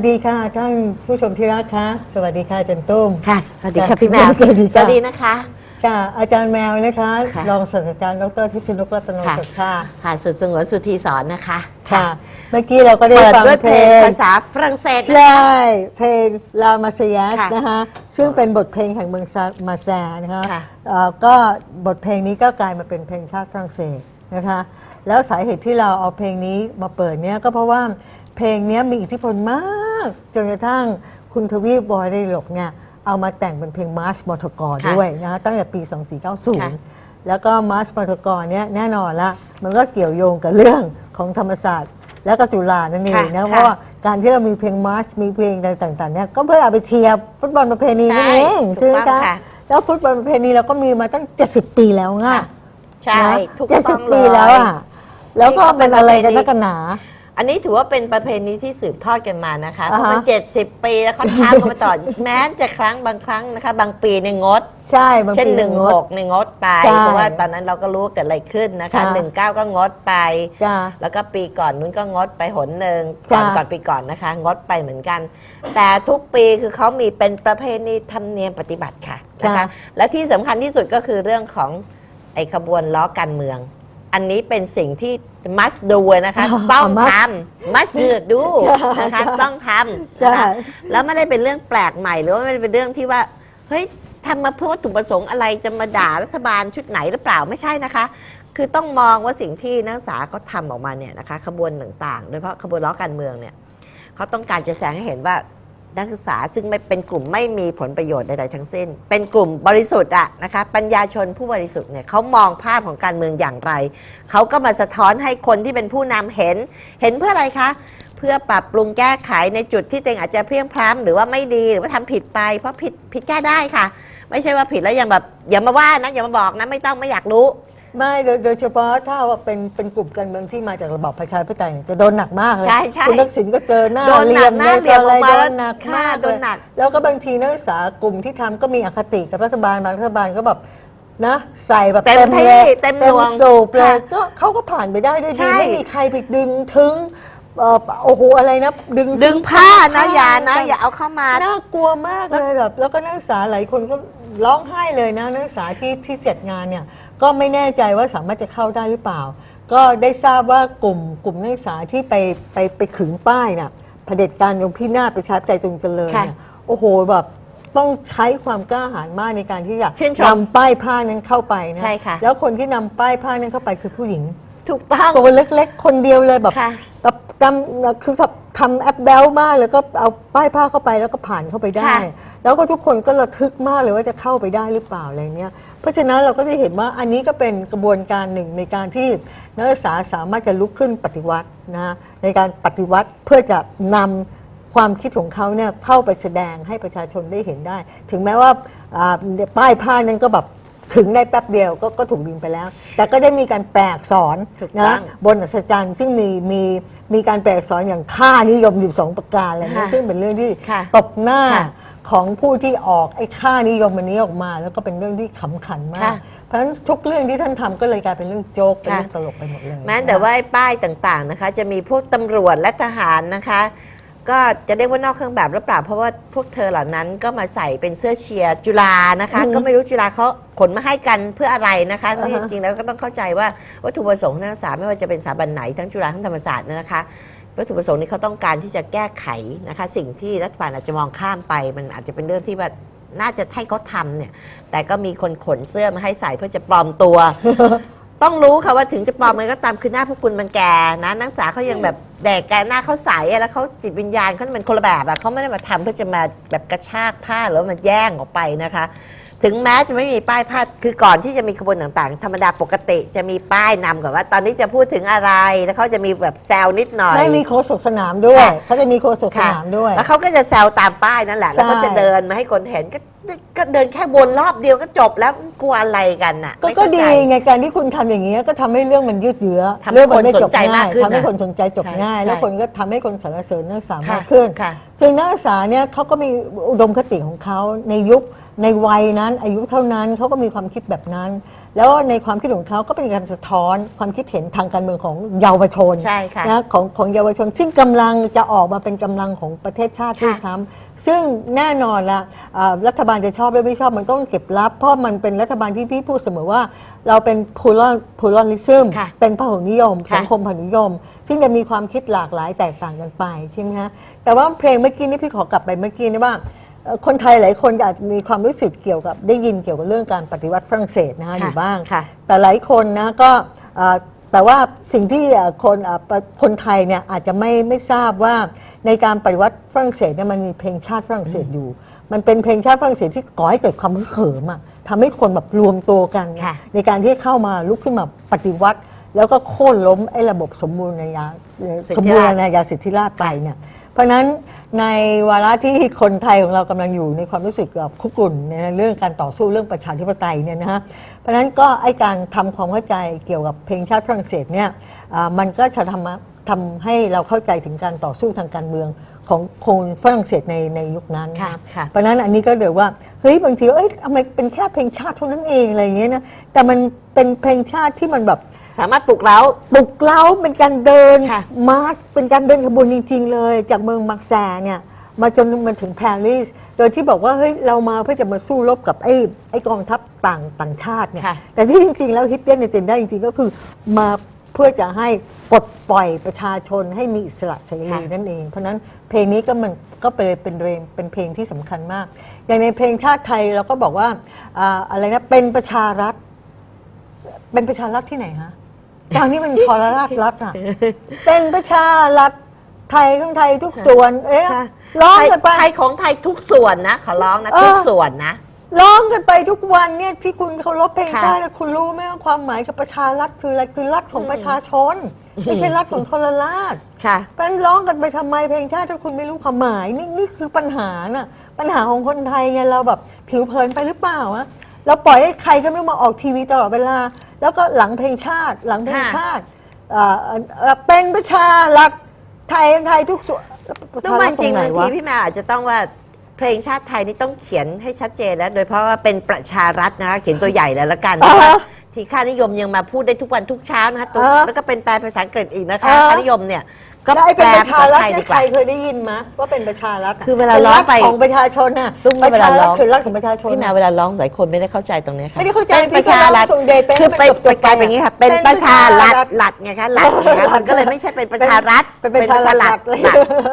สวัสดีค่ะท่านผู้ชมที่รักคะสวัสดีค่ะอาจันตุ้ม ค่ะสวัสดีค่ะพี่แมวสวัสดีค่ะสวัสดีนะคะ ค่ะอาจารย์แมวนะคะค่ะ รองศาสตราจารย์ดรทิพย์นกรัตนค่ะสุขค่ะ ค่ะสุดสงวนสุธีสอนนะคะค่ะ เมื่อกี้เราก็ได้เปิดฟังด้วยเพเพลลงงภาษาฝรั่งเศส ใช่เพลงลามาเซียสค่ะนะคะซึ่งเป็นบทเพลงแห่งเมืองซามาแซนะคะค่ะ เอ่อก็บทเพลงนี้ก็กลายมาเป็นเพลงชาติฝรั่งเศสนะคะ แล้วสาเหตุที่เราเอาเพลงนี้มาเปิดเนี่ยก็เพราะว่าเพลงเนี้ยมีอิทธิพลมาก จนกระทั่งคุณทวีปบอยได้หลกเนี่ยเอามาแต่งเป็นเพลงมาร์ชมอทกรค่ะด้วยนะคะตั้งแต่ปีค่ะ2490 แล้วก็มาร์ชมอทกรเนี่ยแน่นอนละมันก็เกี่ยวโยงกับเรื่องของธรรมศาสตร์และก็จุฬานั่นเองค่ะนะค่ะเพราะว่าการที่เรามีเพลงมาร์ชมีเพลงอะไรต่างๆเนี่ยก็เพื่อเอาไปเชียร์ฟุตบอลประเพณีนั่นเองใช่ใช่ไหมถูกต้อคะงค่ะแล้วฟุตบอลประเพณีเราก็มีมาตั้ง 70 ปีแล้วไงค่ะใช่นะถูกเจ็ดต้สิอบงเลปียแล้วอะแล้วก็นี่ก็เป็มันนอะไรกันประเพณีนักกันหนา อันนี้ถือว่าเป็นประเพณีที่สืบทอดกันมานะคะเพอ่าฮะ ราะมัน70 ปีแล้วเขาทำกันมาตลอด แม้จะครั้งบางครั้งนะคะ บางปีในยงด ใช่บางเช่นปีหนึ่งงหดกในยงดไปใช่เพราะว่าตอนนั้นเราก็รู้ว่าเกิดอะไรขึ้นนะคะค่ะ หนึ่งเก้าก็งดไป จ้า แล้วก็ปีก่อนนู้นก็งดไปหนหนึ่งก่อนจ้ะก่อนปีก่อนนะคะ งดไปเหมือนกัน แต่ทุกปีคือเขามีเป็นประเพณีธรรมเนียมปฏิบัติค่ะนะคะและที่สำคัญที่สุดก็คือเรื่องของไอ้ขบวนล้อการเมือง อันนี้เป็นสิ่งที่ must do นะคะอ่าต้อง must ทำ must do นะคะต้องทำใช่นะคะแล้วไม่ได้เป็นเรื่องแปลกใหม่หรือว่าไม่ได้เป็นเรื่องที่ว่าเฮ้ยทำมาเพื่อวัตถุประสงค์อะไรจะมาด่ารัฐบาลชุดไหนหรือเปล่าไม่ใช่นะคะ คือต้องมองว่าสิ่งที่นักศึกษาเขาทำออกมาเนี่ยนะคะขบวนต่างๆ โดยเฉพาะขบวนล้อการเมืองเนี่ยเขาต้องการจะแสดงให้เห็นว่า นักศึกษาซึ่งไม่เป็นกลุ่มไม่มีผลประโยชน์ใดๆทั้งสิ้น เป็นกลุ่มบริสุทธิ์อะนะคะปัญญาชนผู้บริสุทธิ์เนี่ยเขามองภาพของการเมืองอย่างไร เขาก็มาสะท้อนให้คนที่เป็นผู้นำเห็น เห็นเพื่ออะไรคะ เพื่อปรับปรุงแก้ไขในจุดที่ตัวเองอาจจะเพลียงพล้ำหรือว่าไม่ดีหรือว่าทำผิดไป เพราะผิดผิดแก้ได้ค่ะ ไม่ใช่ว่าผิดแล้วยังแบบอย่ามาว่านะอย่ามาบอกนะไม่ต้องไม่อยากรู้ ไม่โดยโดยเฉพาะถ้าว่าเป็นเป็นกลุ่มการเมืองที่มาจากระบอบประชาธิปไตยเนี่ยจะโดนหนักมากเลยใช่ใช่คุณทักษิณก็เจอหน้าโดนหนักเรียมหน้าเหลี่ยมอะไรออกมาโดนหนักค่ะมากโดนหนัก เลยแล้วก็บางทีนักศึกษากลุ่มที่ทำก็มีอคติกับรัฐบาลบางรัฐบาลก็แบบนะใส่แบบเต็มที่เลยเต็มหน่วงสูบเลยค่ะก็เขาก็ผ่านไปได้ด้วยใช่ดีไม่มีใครไปดึงถึงเอ่อโอ้โหอะไรนะ ดึงดึงผ้านะผ้อย่านะแต่อย่าเอาเข้ามา น่ากลัวมากเลยแบบแล้วก็นักศึกษาหลายคนก็ร้องไห้เลยนะนักศึกษาที่ที่เสร็จงานเนี่ย ก็ไม่แน่ใจว่าสามารถจะเข้าได้หรือเปล่า ก็ได้ทราบว่ากลุ่มกลุ่มนักศึกษาที่ไปไปไปขึงป้ายน่ะเผด็จการยงพินาศประชาธิปไตยจงเจริญค่ะเนี่ยโอ้โหแบบต้องใช้ความกล้าหาญมากในการที่จะชื่นชมนำป้ายผ้านั้นเข้าไปนะใช่ค่ะแล้วคนที่นำป้ายผ้านั้นเข้าไปคือผู้หญิง ถูกต้อง ตัวเล็กๆ คนเดียวเลยแบบค่ะ แบบทำคือแบบทำแอปเบลมากแล้วก็เอาป้ายผ้าเข้าไปแล้วก็ผ่านเข้าไปได้ ค่ะ แล้วก็ทุกคนก็ระทึกมากเลยว่าจะเข้าไปได้หรือเปล่าอะไรเงี้ยเพราะฉะนั้นเราก็จะเห็นว่าอันนี้ก็เป็นกระบวนการหนึ่งในการที่นักศึกษาสามารถจะลุกขึ้นปฏิวัตินะในการปฏิวัติเพื่อจะนำความคิดของเขาเนี่ยเข้าไปแสดงให้ประชาชนได้เห็นได้ ถึงแม้ว่าอ่าป้ายผ้านั้นก็แบบ ถึงได้แป๊บเดียวก็ก็ถูกดึงไปแล้ว แต่ก็ได้มีการแปลอักษรถูกต้นะองบนอัศจรรย์ซึ่งมีมีมีการแปลอักษรอย่างค่านิยม12ประการอะไรนี้ค่ะซึ่งเป็นเรื่องที่ค่ะตบหน้าค่ะของผู้ที่ออกไอ้ค่านิยมอันนี้ออกมา แล้วก็เป็นเรื่องที่ขำขันมากค่ะเพราะฉะนั้นทุกเรื่องที่ท่านทำก็เลยกลายเป็นเรื่องโจ๊กเป็นค่ะเรื่องตลกไปหมดเลย แม้แต่ว่าไอ้ป้ายต่างๆนะคะ จะมีพวกตำรวจและทหารนะคะ ก็จะเรียกว่านอกเครื่องแบบหรือเปล่า เพราะว่าพวกเธอเหล่านั้นก็มาใส่เป็นเสื้อเชียร์จุฬานะคะ ก็ไม่รู้จุฬาเขาขนมาให้กันเพื่ออะไรนะคะที่จริงๆแล้วก็ต้องเข้าใจว่าวัตถุประสงค์ของนักศึกษาไม่ว่าจะเป็นสถาบันไหนทั้งจุฬาทั้งธรรมศาสตร์เนยนะคะ วัตถุประสงค์นี้เขาต้องการที่จะแก้ไขนะคะ สิ่งที่รัฐบาลอาจจะมองข้ามไป มันอาจจะเป็นเรื่องที่ว่าน่าจะให้เขาทำเนี่ย แต่ก็มีคนขนเสื้อมาให้ใส่เพื่อจะปลอมตัว ต้องรู้ค่ะว่าถึงจะปลอมมันก็ตามคือหน้าพวกคุณมันแก่นะนักศึกษาเขายังแบบแดกแกหน้าเขาใสอะแล้วเขาจิตวิญญาณเขาเป็นคนละแบบอะเขาไม่ได้มาทำเพื่อจะมาแบบกระชากผ้าหรือว่ามาแย่งออกไปนะคะ ถึงแม้จะไม่มีป้ายผ้าคือก่อนที่จะมีขบวนต่างๆ ธรรมดาปกติจะมีป้ายนำก่อนว่า ตอนนี้จะพูดถึงอะไรแล้วเขาจะมีแบบแซวนิดหน่อย ไม่มีโฆษกสนามด้วย ค่ะ เขาจะมีโฆษกสค่ะนามด้วย แล้วเขาก็จะแซวตามป้ายนั่นแหละ แล้วก็ใช่ จะเดินมาให้คนเห็นก็ ก็เดินแค่วนรอบเดียวก็จบแล้วกลัวอะไรกันน่ะก็ไม่ก็เข้าดีใจ ไงการที่คุณทำอย่างนี้ยก็ทำให้เรื่องมันยืดเยื้อทำให้เรื่องมัไม่คนสนใจง่มากขึ้นทำให้นะคนสนใจจบใช่ง่าย ใช่แล้วคนก็ทำให้คนสรรเสริญนักศึกษาค่ะมากขึ้น ค่ะ ซึ่งนักศึกษาเนี่ยเขาก็มีอุดมคติของเขาในยุคในวัยนั้น อายุเท่านั้นเขาก็มีความคิดแบบนั้น แล้วในความคิดของเขาก็เป็นการสะท้อนความคิดเห็นทางการเมืองของเยาวชนใช่ค่ะนะของของเยาวชน ซึ่งกำลังจะออกมาเป็นกำลังของประเทศชาติด้วยค่ะซ้ำซึ่งแน่นอนละอ่ารัฐบาลจะชอบหรือไม่ชอบมันต้องเก็บรับ เพราะมันเป็นรัฐบาลที่พี่พูดเสมอว่า เราเป็นพูลพูลลิซึมค่ะเป็นพหุนิยมค่ะสังคมพหุนิยม ซึ่งจะมีความคิดหลากหลายแตกต่างกันไปใช่ไหมฮะแต่ว่าเพลงเมื่อกี้นี่พี่ขอกลับไปเมื่อกี้นะว่าเอ่อ คนไทยหลายคนอาจจะมีความรู้สึกเกี่ยวกับได้ยินเกี่ยวกับเรื่องการปฏิวัติฝรั่งเศสนะฮะอยู่บ้างค่ะแต่หลายคนนะก็เอ่อแต่ว่าสิ่งที่เอ่อคนเอ่อปะคนไทยเนี่ยอาจจะไม่ไม่ทราบว่าในการปฏิวัติฝรั่งเศสเนี่ยมันมีเพลงชาติฝรั่งเศสอยู่ มันเป็นเพลงชาติฝรั่งเศสที่ก่อให้เกิดความฮึกเหิมอะทำให้คนแบบรวมตัวกันค่ะในการที่เข้ามาลุกขึ้นมาปฏิวัติ แล้วก็โค่นล้มไอ้ระบบสมบูรณาญาสิทธิราชย์สมบูรณาญาสิทธิราชย์ไปเนี่ยเพ ราะฉะนั้นในวาระที่คนไทยของเรากำลังอยู่ในความรู้สึกแบบคุกรุ่นในเรื่องการต่อสู้เรื่องประชาธิปไตยเนี่ยนะฮะเพราะฉะนั้นก็ไอ้การทำความเข้าใจเกี่ยวกับเพลงชาติฝรั่งเศสเนี่ยอ่ามันก็จะทำทำให้เราเข้าใจถึงการต่อสู้ทางการเมืองของคนฝรั่งเศสในในยุคนั้นนะค่ะค่ะ เพราะฉะนั้นอันนี้ก็เดี๋ยวว่าเฮ้ยบางทีเอ้ยทำไมเป็นแค่เพลงชาติเท่านั้นเองอะไรอย่างเงี้ยนะแต่มันเป็นเพลงชาติที่มันแบบ สามารถปลุกเร้า ปลุกเล้าเป็นการเดินค่ะ มาสเป็นการเดินขบวนจริง ๆ เลย จากเมืองมักแซเนี่ยมาจนมาถึงปารีสโดยที่บอกว่าเฮ้ยเรามาเพื่อจะมาสู้รบกับไอ้ไอ้กองทัพต่างต่างชาติเนี่ยค่ะ แต่ที่จริง ๆ แล้วฮิตเดนเจนได้จริง ๆ ก็คือมาเพื่อจะให้ปลดปล่อยประชาชนให้มีอิสระเสรีค่ะ นั่นเอง เพราะฉะนั้นเพลงนี้ก็มันก็เป็นเป็นเพลงเป็นเพลงที่สำคัญมาก อย่างในเพลงชาติไทยเราก็บอกว่าอ่าอะไรนะเป็นประชารัฐ เป็นประชารัฐที่ไหนฮะ ตอนนี้มันทรราชรัฐอะ เป็นประชารัฐไทยของไทยทุกส่วน เอ๊ะค่ะร้องกันไป ไทยของไทยทุกส่วนนะขอร้องนะเออ ทุกส่วนนะ ร้องกันไปทุกวันเนี่ยที่คุณเคารพเพลงค่ะชาตินะคุณรู้ไหมว่าความหมายกับประชารัฐคืออะไรคือรัฐของประชาชน ไม่ใช่รัฐของทรราช ค่ะเป็นร้องกันไปทำไมเพลงชาติถ้าคุณไม่รู้ความหมายนี่นี่คือปัญหาน่ะปัญหาของคนไทยไงเราแบบผิวเผินไปหรือเปล่าอะ เราปล่อยให้ใครก็ไม่รู้มาออกทีวีตลอดเวลา แล้วก็หลังเพลงชาติ หลังเพลงค่ะชาติเอ่อเอ่อเป็นประชารัฐไทยไทยทุกส่วนประต้องชามารัฐจริงไหนบางทีวะพี่แมวอาจจะต้องว่าเพลงชาติไทยนี่ต้องเขียนให้ชัดเจนแล้ว โดยเพราะว่าเป็นประชารัฐนะคะเขียนตัวใหญ่เลยละกันอ่าฮะเพราะว่าที่ค่านิยมยังมาพูดได้ทุกวันทุกเช้านะคะตัวอ่าแล้วก็เป็นแปลภาษาอังกฤษอีกนะคะอ่าค่านิยมเนี่ยก็แล้วไอ้แปเป็นลประภาชาษารัฐไทยเนี่ดียกใครว่า เคยได้ยินมะว่าเป็นประชารัฐะคือเวลาร้องไปเป็นฐของประชาชนน่ะตุ้มประเวลาชาร้รัฐอง คือรัฐของประชาชน พี่แมวเวลาร้องหลายคนไม่ได้เข้าใจตรงนี้ค่ะไม่ได้เข้าใจเป็นประชารัฐพี่ก็ร้องส่งเดย์เป็นคือไปให้มันจบๆไปกลายเป็นอย่างนี้ค่ะ เป็นเป็นประชารัฐประชารัฐหลัดไงคะหลัดไงคะมันก็เลยไม่ใช่เป็นประชารัฐเป็นประชารัฐ หลัดเลย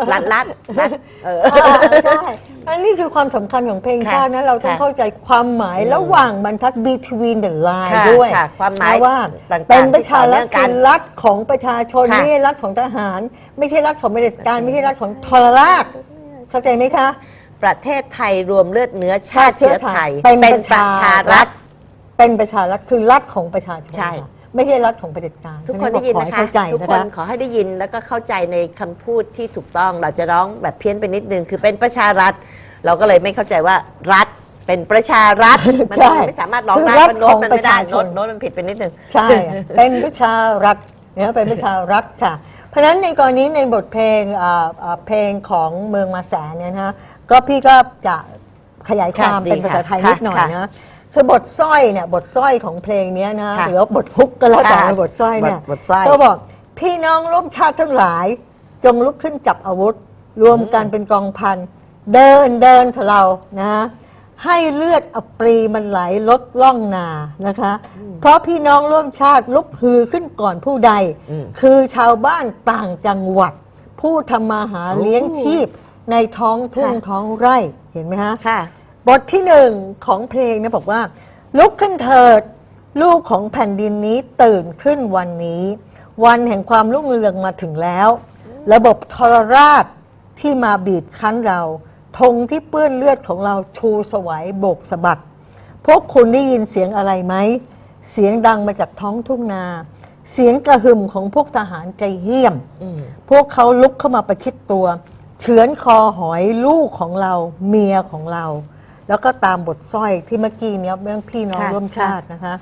หลัดหลัดหลัดเออ อ่าใช่อันนี้คือความสำคัญของเพลงชาตินะเราต้องค่ะเข้าใจความหมายระหว่างบรรทัด between the line ค่ะด้วยค่ะความหมายนะว่าต่างๆเป็นประชารัฐที่ต่อเนื่องกัคืนอรัฐของประชาชนค่ะไม่ใช่รัฐของทหารไม่ใช่รัฐของเผด็จการไม่ใช่รัฐของทรราชเข้าใจไหมคะ ประเทศไทยรวมเลือดเนื้อชาติเชื้อไทยเป็นประประชาชารัฐ เป็นประชารัฐคือรัฐของประชาชนใช่ค่ะไม่ใช่รัฐของเผด็จการทุกคนได้ยินขอนะให้คะเข้าใจทุกนะคนคะขอให้ได้ยินแล้วก็เข้าใจในคำพูดที่ถูกต้องเราจะร้องแบบเพี้ยนไปนิดนึงคือเป็นประชารัฐ เราก็เลยไม่เข้าใจว่ารัฐเป็นประชารัฐมันใช่ไม่สามารถร้องได้คือรัฐเพราะโน้ตมันไม่ได้ของประชาชโน้นตโน้ตมันผิดไปนิดนึงใช่เป็นประชารัฐเนี่ยเป็นประชารัฐค่ะเพ ราะฉะนั้นในกรณีในบทเพลงอ่าอ่าเพลงของเมืองมาแสนเนี่ยนะฮะก็พี่ก็จะขยายความค่ะดีเป็นภาษาไทยค่ะนิดหน่อยค่ะนะคือบทสร้อยเนี่ยบทสร้อยของเพลงเนี้ยนะค่ะหรือว่าบทฮุกก็แล้วแต่ค่ะบทสร้อยเนี่ยบทบทสร้อย ก็บอกพี่น้องร่วมชาติทั้งหลาย จงลุกขึ้นจับอาวุธ รวมกันเป็นกองพัน เดินเดินเถอะเรานะฮะ ให้เลือดอปรีมันไหลลดล่องนานะคะ เพราะพี่น้องร่วมชาติลุกฮือขึ้นก่อนผู้ใด อืม คือชาวบ้านต่างจังหวัด ผู้ทำมาหาเลี้ยงชีพในท้องทุ่งค่ะ ท้องไร่เห็นไหมฮะ ค่ะ บทที่หนึ่งของเพลงเนี่ยบอกว่า ลุกขึ้นเถิด ลูกของแผ่นดินนี้ตื่นขึ้นวันนี้ วันแห่งความรุ่งเรืองมาถึงแล้ว ระบบทรราชที่มาบีบคั้นเรา ธงที่เปื้อนเลือดของเราชูสวัยโบกสะบัด พวกคุณได้ยินเสียงอะไรไหม เสียงดังมาจากท้องทุ่งนา เสียงกระหึ่มของพวกทหารใจเหี้ยมอืมพวกเขาลุกเข้ามาประชิดตัว เฉือนคอหอยลูกของเราเมียของเรา แล้วก็ตามบทสร้อยที่เมื่อกี้เนี้ยเรื่องพี่น้องค่ะร่วมชาตินะคะ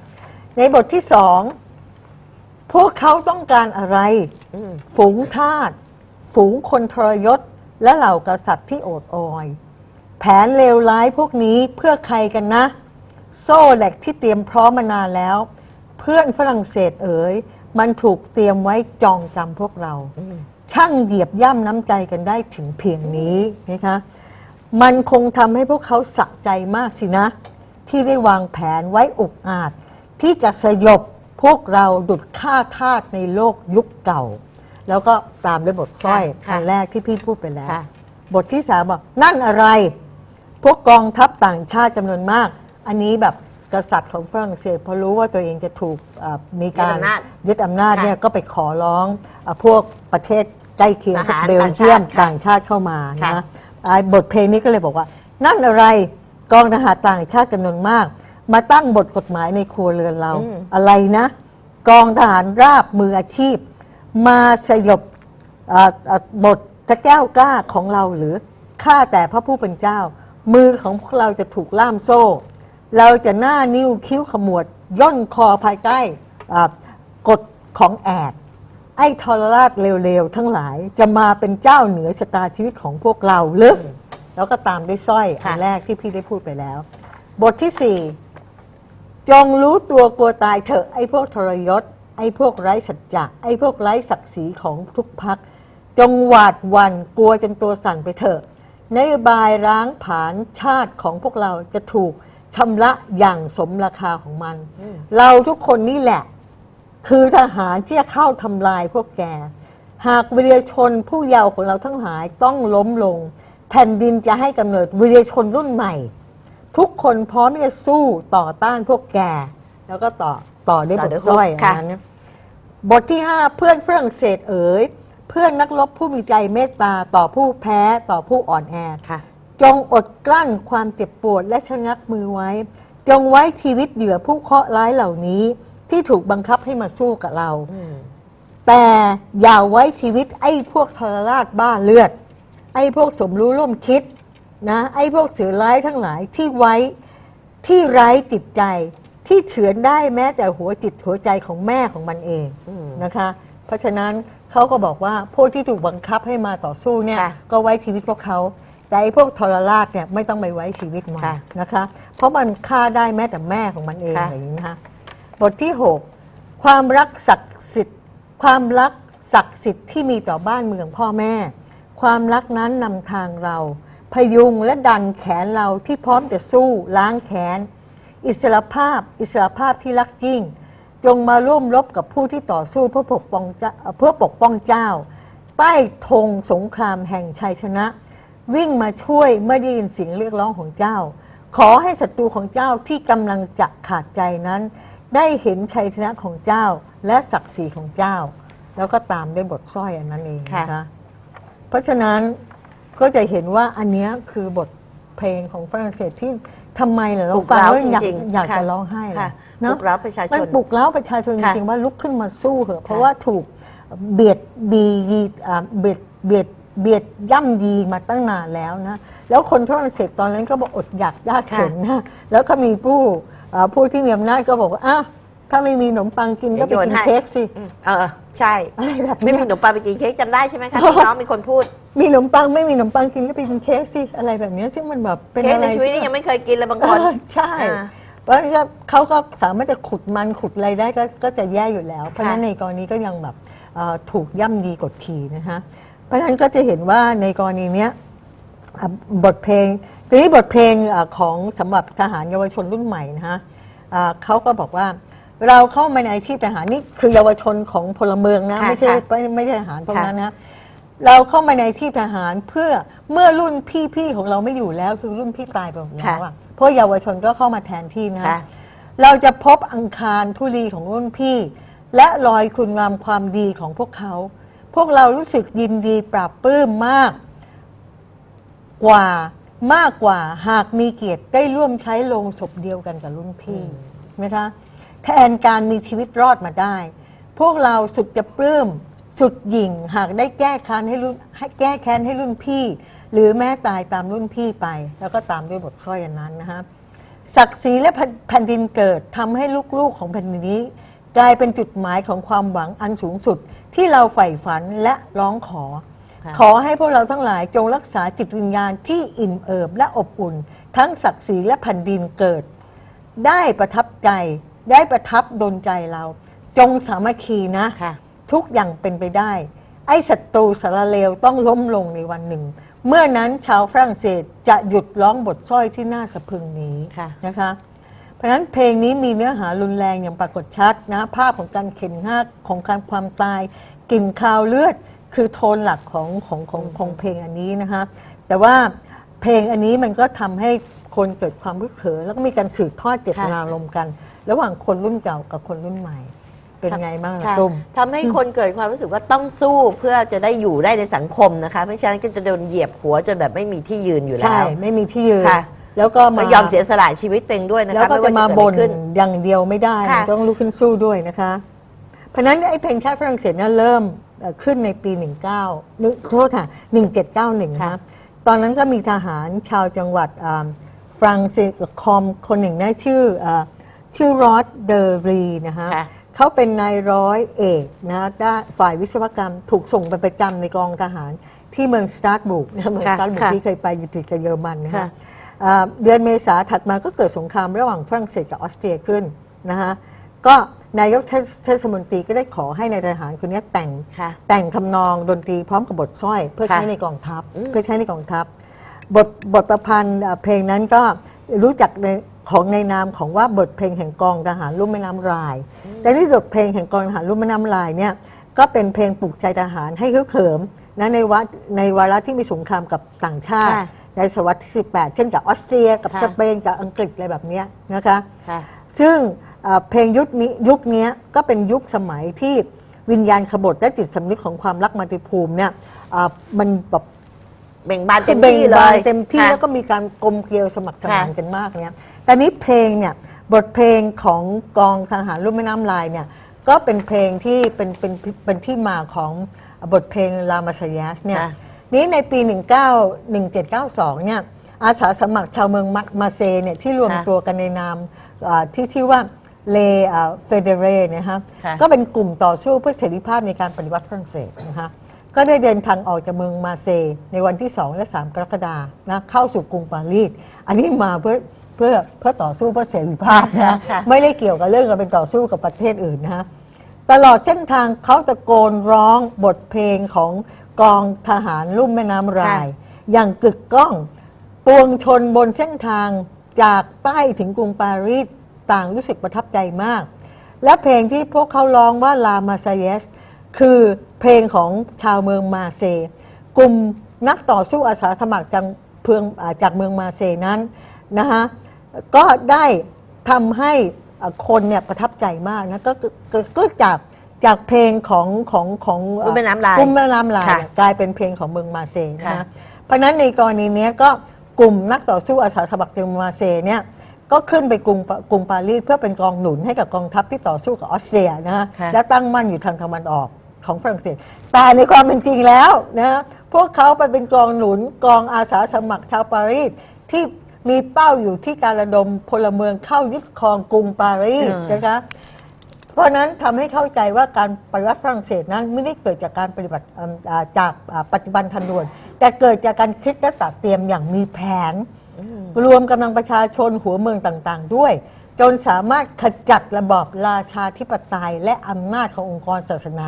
ในบทที่สอง พวกเขาต้องการอะไร อืม ฝูงทาสฝูงคนทรยศ และเหล่ากษัตริย์ที่โอดโอย แผนเลวร้ายพวกนี้เพื่อใครกันนะ โซ่แหลกที่เตรียมพร้อมมานานแล้ว เพื่อนฝรั่งเศสเอ๋ย มันถูกเตรียมไว้จองจำพวกเรา ช่างเหยียบย่ำน้ำใจกันได้ถึงเพียงนี้นะคะมันคงทำให้พวกเขาสะใจมากสินะ ที่ได้วางแผนไว้อุกอาจ ที่จะสยบพวกเราดุดฆ่าทาสในโลกยุคเก่า แล้วก็ตามด้วยบทสร้อยค่ะอันแรกที่พี่พูดไปแล้ว ค่ะ บทที่สามบอกนั่นอะไร พวกกองทัพต่างชาติจำนวนมาก อันนี้แบบกษัตริย์ของฝรั่งเศสพอรู้ว่าตัวเองจะถูกเอ่อมีการยึดอำนาจยึดอำนาจค่ะเนี่ยก็ไปขอร้องเออพวกประเทศใกล้เคียงทพวกหารเบลเยียมต่าต่างงชาชาติติเข้ามาค่ะ นะอ่าบทเพลงนี้ก็เลยบอกว่า นั่นอะไรกองทหารต่างชาติจำนวนมาก มาตั้งบทกฎหมายในครัวเรือนเรา อะไรนะ กองทหารราบมืออาชีพ มาสยบอ่าอ่าบทตะแก้วกล้าของเราหรือข้าแต่พระผู้เป็นเจ้า มือของพวกเราจะถูกล่ามโซ่ เราจะหน้านิ้วคิ้วขมวด ย่นคอภายใต้อ่ากฎของแอดไอ้ทรราชเร็วๆทั้งหลายจะมาเป็นเจ้าเหนือชะตาชีวิตของพวกเราหรือแล้วก็ตามด้วยสร้อยอัค่ะนแรกที่พี่ได้พูดไปแล้ว บทที่สี่ จงรู้ตัวกลัวตายเถอะไอ้พวกทรยศ ไอ้พวกไร้สัจจะไอ้พวกไร้ศักดิ์ศรีของทุกพัก จงหวาดหวันกลัวจนตัวสั่นไปเถอะนโยบายร้างผานชาติของพวกเราจะถูกชำระอย่างสมราคาของมัน เราทุกคนนี่แหละ คือทหารที่จะเข้าทำลายพวกแก หากวิรยชนผู้เยาว์ของเราทั้งหลายต้องล้มลง แผ่นดินจะให้กำเนิดวิรยชนรุ่นใหม่ ทุกคนพร้อมที่จะสู้ต่อต้านพวกแก แล้วก็ต่อ ต่อด้วยต่บอทด้วยสร้อยค่ะอันนั้นบทที่ 5 เพื่อนฝรั่งเศสเอ๋ยเพื่อนนักรบผู้มีใจเมตตาต่อผู้แพ้ต่อผู้อ่อนแอค่ะ จงอดกลั้นความเจ็บปวดและชะงักมือไว้ จงไว้ชีวิตเหยื่อผู้เคราะห์ร้ายเหล่านี้ ที่ถูกบังคับให้มาสู้กับเราแต่อย่าไว้ชีวิตไอ้พวกทรราชบ้าเลือด ไอ้พวกสมรู้ร่วมคิดนะไอ้พวกเสือร้ายทั้งหลายที่ไว้ที่ไร้จิตใจ ที่เฉือนได้แม้แต่หัวจิตหัวใจของแม่ของมันเองนะคะ เพราะฉะนั้นเขาก็บอกว่าพวกที่ถูกบังคับให้มาต่อสู้เนี่ยค่ะก็ไว้ชีวิตพวกเขา แต่ไอ้พวกทรราชเนี่ยไม่ต้องไปไว้ชีวิตมันค่ะนะคะ เพราะมันฆ่าได้แม้แต่แม่ของมันเองค่ะ อะไรอย่างนี้นะคะบทที่ 6 ความรักศักดิ์สิทธิ์ความรักศักดิ์สิทธิ์ที่มีต่อบ้านเมืองพ่อแม่ ความรักนั้นนำทางเรา พยุงและดันแขนเราที่พร้อมจะสู้ล้างแขน อิสรภาพ อิสรภาพที่รักยิ่ง จงมาร่วมรบกับผู้ที่ต่อสู้เพื่อปกป้องเจ้าเพื่อปกป้องเจ้า ใต้ธงสงครามแห่งชัยชนะ วิ่งมาช่วยเมื่อได้ยินเสียงเรียกร้องของเจ้า ขอให้ศัตรูของเจ้าที่กำลังจะขาดใจนั้น ได้เห็นชัยชนะของเจ้าและศักดิ์ศรีของเจ้า แล้วก็ตามด้วยบทสร้อยอันนั้นเองนะคะค่ะเพราะฉะนั้นก็จะเห็นว่าอันเนี้ยคือบทเพลงของฝรั่งเศสที่ ทำไมล่ะเราปลุกฟังเร้าแล้วอยากจริงๆอยากค่ะจะร้องไห้เลค่ะยปลุกเร้าประชาชนมันปลุกเร้าประชาชนจค่ะริงๆว่าลุกขึ้นมาสู้เถอะเพราะว่าถูกเบียดบียีอ่าเบียดเบียดเบียดย่ำยีมาตั้งนานแล้วนะแล้วคนฝรั่งเศสตอนนั้นก็บอกอดอยากยากเข็นนะแล้วก็มีผู้อ่าผู้ที่มีอำนาจก็บอกว่าอ้าว ถ้าไม่มีขนมปังกินก็ไปโยนกินให้เค้กสิอืมเออใช่อะไรแบบไม่เนี้มียขนมปังไปกินเค้กจำได้ใช่ไหมคะที่น้องมีคนพูด มีขนมปังไม่มีขนมปังกินก็ไปกินเค้กสิอะไรแบบเนี้ยซึ่งมันแบบเป็นเค้กอะไรในชีวิตนี่ที่ยังไม่เคยกินเลยบางคนเออใช่อ่าเพราะฉะนั้นเขาก็สามารถจะขุดมันขุดอะไรได้ก็ก็จะแย่อยู่แล้ว เพราะฉะนั้นในกรณีก็ยังแบบเอ่อถูกย่ำยีกดขี่นะคะเพราะฉะนั้นก็จะเห็นว่าในกรณีเนี้ยอะบทเพลงทีนี้บทเพลงอะของสำหรับทหารเยาวชนรุ่นใหม่นะคะอ่าเขาก็บอกว่า เราเข้ามาในอาชีพทหารนี่คือเยาวชนของพลเมืองนะค่ะไม่ใช่ค่ะไม่ไม่ใช่ทหารพวกค่ะนั้นนะเราเข้ามาในอาชีพทหารเพื่อเมื่อรุ่นพี่ๆของเราไม่อยู่แล้วคือรุ่นพี่ตายไปหมดแล้วอะเพราะเยาวชนก็เข้ามาแทนที่นะ ค่ะ เราจะพบอังคารทุลีของรุ่นพี่ และรอยคุณงามความดีของพวกเขา พวกเรารู้สึกยินดีปราบปลื้มมาก กว่ามากกว่าหากมีเกียรติได้ร่วมใช้โลงศพเดียวกันกับรุ่นพี่นะคะ แทนการมีชีวิตรอดมาได้ พวกเราสุดจะปลื้มสุดหยิ่งหากได้แก้แค้นให้รุ่นให้แก้แค้นให้รุ่นพี่ หรือแม้ตายตามรุ่นพี่ไป แล้วก็ตามด้วยบทสร้อยอันนั้นนะคะศักดิ์ศรีและแผ่นแผ่นดินเกิดทำให้ลูกๆของแผ่นดินนี้ กลายเป็นจุดหมายของความหวังอันสูงสุดที่เราใฝ่ฝันและร้องขอค่ะขอให้พวกเราทั้งหลายจงรักษาจิตวิญญาณที่อิ่มเอิบและอบอุ่น ทั้งศักดิ์ศรีและแผ่นดินเกิด ได้ประทับใจ ได้ประทับดนใจเรา จงสามัคคีนะ ค่ะ ทุกอย่างเป็นไปได้ ไอ้ศัตรูสารเลวต้องล้มลงในวันหนึ่ง เมื่อนั้นชาวฝรั่งเศสจะหยุดร้องบทสร้อยที่น่าสะพรึงนี้ค่ะ นะคะ เพราะฉะนั้นเพลงนี้มีเนื้อหารุนแรงอย่างปรากฏชัดนะภาพของการเข็นหักของการความตายกลิ่นคาวเลือด คือโทนหลักของของของของเพลงอันนี้นะคะ แต่ว่าเพลงอันนี้มันก็ทำให้คนเกิดความรู้เขินแล้วก็มีการสืบทอดเจตนารมณ์กัน ระหว่างคนรุ่นเก่ากับคนรุ่นใหม่ เป็นไงบ้างล่ะค่ะตุ้ม ทำให้คนเกิดความรู้สึกว่าต้องสู้เพื่อจะได้อยู่ได้ในสังคมนะคะ ไม่ฉะนั้นก็จะโดนเหยียบหัวจนแบบไม่มีที่ยืนอยู่แล้ใช่ ว ไม่มีที่ยืนค่ะ แล้วก็ก็มายอมเสียสละชีวิตตัวเองด้วยนะแล้วคะก็ไม่จะว่ามาจะบ่เกิดนอะไรขึ้น อย่างเดียวไม่ได้ค่ะ ต้องลุกขึ้นสู้ด้วยนะคะ เพราะฉะนั้นไอ้เพลงชาติฝรั่งเศสเนี่ยเริ่มเอ่อขึ้นในปี 19นึกโทษค่ะ 1791นะตอนนั้นก็มีทหารชาวจังหวัดอ่าฝรั่งเศสคอมคนหนึ่งนะชื่ออ่า ชื่อรอดเดอรีนะคะค่ะเขาเป็นนายร้อยเอกนะด้านฝ่ายวิศวกรรมถูกส่งไปประจำในกองทหาร ที่เมืองสตาร์ทบุกนะเมืองสค่ะตาร์ทบุกค่ะ ที่เคยไปอยู่ติดกับเยอรมันนะค่ะคะอ่าเดือนเมษาถัดมาก็เกิดสงครามระหว่างฝรั่งเศสกับออสเตรียขึ้นนะคะก็นายกเทศเทศมนตรีก็ได้ขอให้นายทหารคนนี้แต่ง ค่ะ แต่งทำนองดนตรีพร้อมกับบทสร้อย เพื่อค่ะใช้ในกองทัพอืม เพื่อใช้ในกองทัพ บทบทประพันธ์อ่าเพลงนั้นก็รู้จักใน ของในนามของว่าบทเพลงแห่งกองทหารลุ่มแม่น้ำราย แต่ที่บทเพลงแห่งกองทหารลุ่มแม่น้ำรายเนี่ยก็เป็นเพลงปลุกใจทหารให้ฮึกเหิมนะในวัดในวาระที่มีสงครามกับต่างชาติ ค่ะในศตวรรษที่ 18 เช่นกับออสเตรีย กับค่ะ สเปนกับอังกฤษอะไรแบบเนี้ยนะคะ ค่ะ ซึ่งเอ่อเพลงยุคนี้ยุคเนี้ยก็เป็นยุคสมัยที่วิญญาณขบฏและจิตสำนึกของความรักมาติภูมิเนี่ยเอ่อมันแบบเบ่งบานเต็มบ่งที่เลบานยเต็มที่ค่ะ แล้วก็มีการกลมเกลียวสมัครสมานค่ะ กันมากเนี่ย แต่นี้เพลงเนี่ยบทเพลงของกองทหารรุ่มแม่น้ำลายเนี่ยก็เป็นเพลงที่เป็นเป็นเป็นที่มาของบทเพลงลามาสยาสเนี่ยค่ะนี้ในปี 19 1792เนี่ยอาสาสมัครชาวเมืองมามาเซเนี่ยที่รวมค่ะตัวกันในนามอ่าที่ชื่อว่าเลเฟเดเรนะฮะค่ะ ก็เป็นกลุ่มต่อสู้เพื่อเสรีภาพในการปฏิวัติฝรั่งเศสนะคะก็ได้เดินทางออกจากเมืองมาเซในวันที่ 2 และ 3 กรกฎาคมนะเข้าสู่กรุงปารีสอันนี้มาเพื่อ เพื่อเพื่อต่อสู้เพื่อเสรีภาพนะค่ะ ไม่ได้เกี่ยวกับเรื่องการเป็นต่อสู้กับประเทศอื่นนะฮะตลอดเส้นทางเขาตะโกนร้องบทเพลงของกองทหารลุ่มแม่น้ำราย อย่างกึกก้อง ปวงชนบนเส้นทางจากใต้ถึงกรุงปารีสต่างรู้สึกประทับใจมาก และเพลงที่พวกเขาร้องว่าลามาซาเยสคือเพลงของชาวเมืองมาเซกลุ่มนักต่อสู้อาสาสมัครจากเพืองอ่าจากเมืองมาเซนั้นนะคะ ก็ได้ทำให้อ่าคนเนี่ยประทับใจมากนะก็ก็ก็ก็จากจากเพลงของของของลุ่มแม่น้ำลายลุ่มแม่น้ำลายค่ะเนี่ยกลายเป็นเพลงของเมืองมาเซนะค่ะคะเพราะฉะนั้นในกรณีเนี้ยก็กลุ่มนักต่อสู้อาสาสมัครจากเมืองมาเซเนี่ยก็ขึ้นไปกรุงปกรุงปารีสเพื่อเป็นกองหนุนให้กับกองทัพที่ต่อสู้กับออสเตรียนะฮะค่ะและตั้งมั่นอยู่ทางตะวันออกของฝรั่งเศส แต่ในความเป็นจริงแล้วนะพวกเขาไปเป็นกองหนุนกองอาสาสมัครชาวปารีสที่ มีเป้าอยู่ที่การระดมพลเมืองเข้ายึดครองกรุงปารีสอืมนะคะ เพราะฉะนั้นทำให้เข้าใจว่าการปฏิวัติฝรั่งเศสนั้นไม่ได้เกิดจากการปฏิบัติเอิ่มอ่าจากอ่าปัจจุบันทันด่วน แต่เกิดจากการคิดและตัดเตรียมอย่างมีแผน รวมกำลังประชาชนหัวเมืองต่างๆ ด้วย จนสามารถขจัดระบอบราชาธิปไตยและอำนาจขององค์กรศาสนา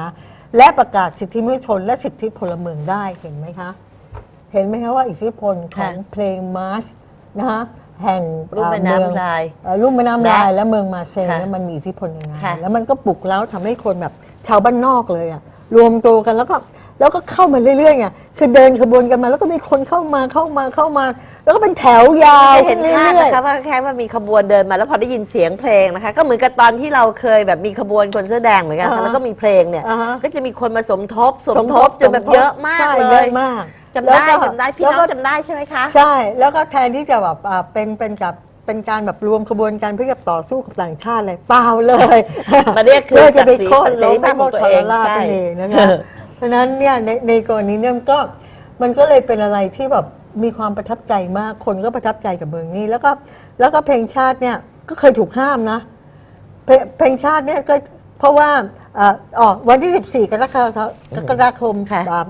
และประกาศสิทธิมนุษยชนและสิทธิพลเมืองได้เห็นไหมคะ เห็นไหมคะว่าอิทธิพลของค่ะเพลงมาร์ช นะคะแห่งลุ่มแม่เอ่อน้ำเมืองลายเอ่อลุ่มแม่น้ำและลายและเมืองมาเซย์ค่ะเนี่ยมันมีอิทธิพลยังไงค่ะแล้วมันก็ปลุกแล้วทำให้คนแบบชาวบ้านนอกเลยอะรวมตัวกันแล้วก็แล้วก็เข้ามาเรื่อยๆไง คือเดินขบวนกันมา แล้วก็มีคนเข้ามาเข้ามาเข้ามา แล้วก็เป็นแถวยาวจะเห็นภาพรื่อยนะคะว่าแค่ว่ามีขบวนเดินมาแล้วพอได้ยินเสียงเพลงนะคะ ก็เหมือนกับตอนที่เราเคยแบบมีขบวนคนเสื้อแดงเหมือนกันอ่าค่ะฮะแล้วก็มีเพลงเนี่ย อ่าฮะก็จะมีคนมาสมทบสสมมททบบจนแบบสมทบเยอะมากใช่เลเยยอะมากจำได้แล้วก็จำได้พี่แล้วน้อก็ งจำได้ใช่ไหมคะ ใช่ แล้วก็แทนที่จะแบบอ่าเป็นเป็นกับเป็นการแบบรวมขบวนกันเพื่อจะต่อสู้กับต่างชาติเลยเปล่าเลยมาเรียกคือพื่จะไปศักดิ์ศรีโค่นศักดิ์ศรีล้มไปหมดของทตัวรเองราชใช่นั่นเองนะคะ เพราะฉะนั้นเนี่ยในในกรณีเนี่ยมันก็มันก็เลยเป็นอะไรที่แบบมีความประทับใจมากคนก็ประทับใจกับเมืองนี้ แล้วก็แล้วก็เพลงชาติเนี่ยก็เคยถูกห้ามนะเพลงเพลงชาติเนี่ยก็เพราะว่าเอ่อออกวันที่ 14 กรกฎาคมกรกฎาคมค่ะอ่า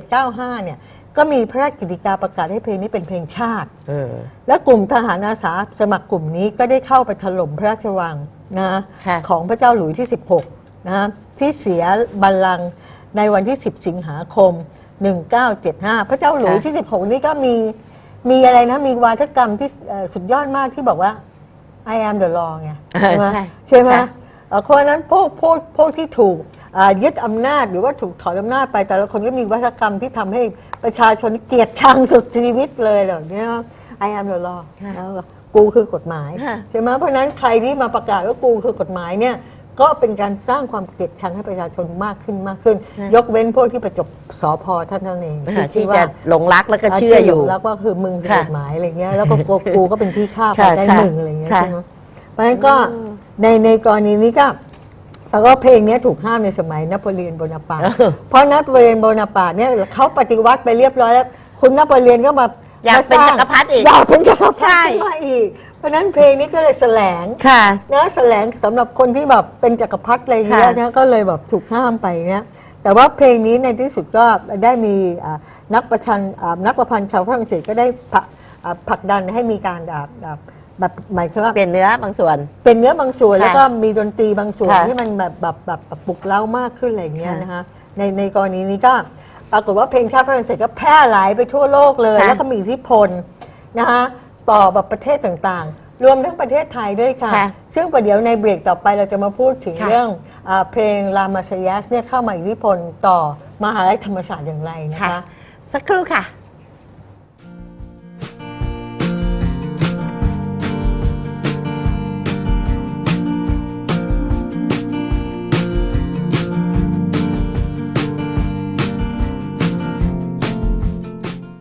1795 เนี่ยก็มีพระราชกฤษฎีกาประกาศให้เพลงนี้เป็นเพลงชาติ เออ และกลุ่มทหารอาสาสมัครกลุ่มนี้ก็ได้เข้าไปถล่มพระราชวังนะค่ะ ของพระเจ้าหลุยส์ที่ 16นะที่เสียบัลลังก์ ในวันที่ 10 สิงหาคม 1975 พระเจ้าหลุยส์ที่ 16 นี่ก็มีมีอะไรนะ มีวาทกรรมที่เอ่อสุดยอดมากที่บอกว่า I am the law ไงเออไหมใช่ใช่ไหมค่ะเอ่อเพราะฉะนั้นพวกพวกพวกที่ถูกอ่ายึดอำนาจหรือว่าถูกถอนอำนาจไป แต่ละคนก็มีวัฒกรรมที่ทำให้ประชาชนเกลียดชังสุดชีวิตเลยเหล่านี้ I am the law แล้วก็กูคือกฎหมาย ค่ะ ใช่ไหมเพราะฉะนั้นใครที่มาประกาศว่ากูคือกฎหมายเนี่ย ก็เป็นการสร้างความเกลียดชังให้ประชาชนมากขึ้นมากขึ้น ยกเว้นพวกที่ประจบสอพอท่านนั่นเองอ่าที่ว่าจะหลงรักแล้วก็เชื่ออยู่ แล้วก็คือมึงเป็นค่ะกฎหมายอะไรเงี้ยแล้วก็กูกูก็เป็นที่ฆ่าไปค่ะได้ค่ะหนึ่งอะไรเงี้ยค่ะใช่ไหมเพราะฉะนั้นก็ในในกรณีนี้ก็แล้วก็เพลงเนี้ยถูกห้ามในสมัยนโปเลียนโบนาปาร์ตเพราะนโปเลียนโบนาปาร์ตเนี่ยเขาปฏิวัติไปเรียบร้อยแล้ว คุณนโปเลียนก็มา อยากเป็นมสงจักรพรรดิอีก อยากเป็นจักรพรรใช่ดิขึ้นมาอีก เพราะฉะนั้นเพลงนี้ก็เลยแสลงค่ะ นะแสลงสำหรับคนที่แบบเป็นจักรพรรดิอะไรเงี้ยค่ะ นะก็เลยแบบถูกห้ามไปเนี่ยแต่ว่าเพลงนี้ในที่สุดก็ได้มีอ่านักประชันอ่านักประพันธ์ชาวฝรั่งเศสก็ได้ผลักอ่าผลักดันให้มีการอ่าอ่าแบบหมายความว่า เปลี่ยนเนื้อบางส่วน เป็นเนื้อบางส่วนค่ะแล้วก็มีดนตรีบางส่วนค่ะที่มันแบบแบบแบบแบบปลุกเร้ามากขึ้นอะไรเงี้ยค่ะนะคะในในกรณีนี้ก็ ปรากฏว่าเพลงชาติฝรั่งเศสก็แพร่หลายไปทั่วโลกเลย ค่ะแล้วก็มีอิทธิพลนะคะต่อแบบประเทศต่างๆ รวมทั้งประเทศไทยด้วยค่ะ ค่ะซึ่งประเดี๋ยวในเบรกต่อไปเราจะมาพูดถึงค่ะ เรื่องอาเพลงลามาเซยัสเนี่ยเข้ามาอิทธิพลต่อมหาลัยธรรมศาสตร์อย่างไรนะค่ะคะสักครู่ค่ะ